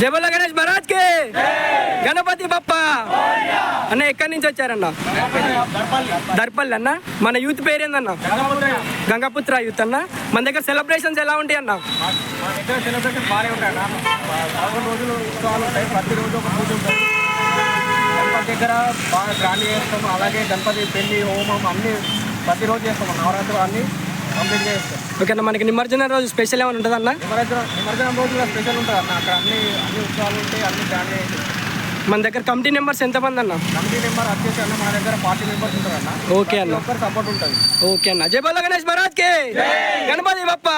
జబల గణేష్ మహారాజ్కి గణపతి బప్ప! అన్న ఎక్కడి నుంచి వచ్చారన్న? దర్పల్లి అన్న. మన యూత్ పేరేందన్న? గంగాపుత్ర యూత్ అన్న. మన దగ్గర సెలబ్రేషన్స్ ఎలా ఉంటాయి అన్న? దగ్గర ఉంటాయి అన్న రోజులు ప్రతిరోజు గణపతి దగ్గర బాగా గ్రాండ్ చేస్తాము అలాగే గణపతి పెళ్ళి హోమం అన్ని ప్రతిరోజు చేస్తాము నవరాత్రులు అన్ని కంప్లీట్ చేస్తాం ఓకే అన్న మనకి నిమజ్జనం రోజు స్పెషల్ ఏమైనా ఉంటుంది అన్న? నిమజ్జనం రోజు కూడా స్పెషల్ ఉంటుంది అన్న. అక్కడ అన్ని అన్ని ఉత్సవాలు ఉంటాయి అన్ని మన దగ్గర కమిటీ నెంబర్స్ ఎంతమంది అన్న? కమిటీ నెంబర్ వచ్చేసి అన్న మన దగ్గర ఫార్టీ మెంబర్స్ ఉంటారు అన్న. ఓకే అన్న. ఒక్కరు సపోర్ట్ ఉంటుంది. ఓకే అన్న. జయబల్ల గణేష్ మహారాజ్కి. గణపతి బప్ప.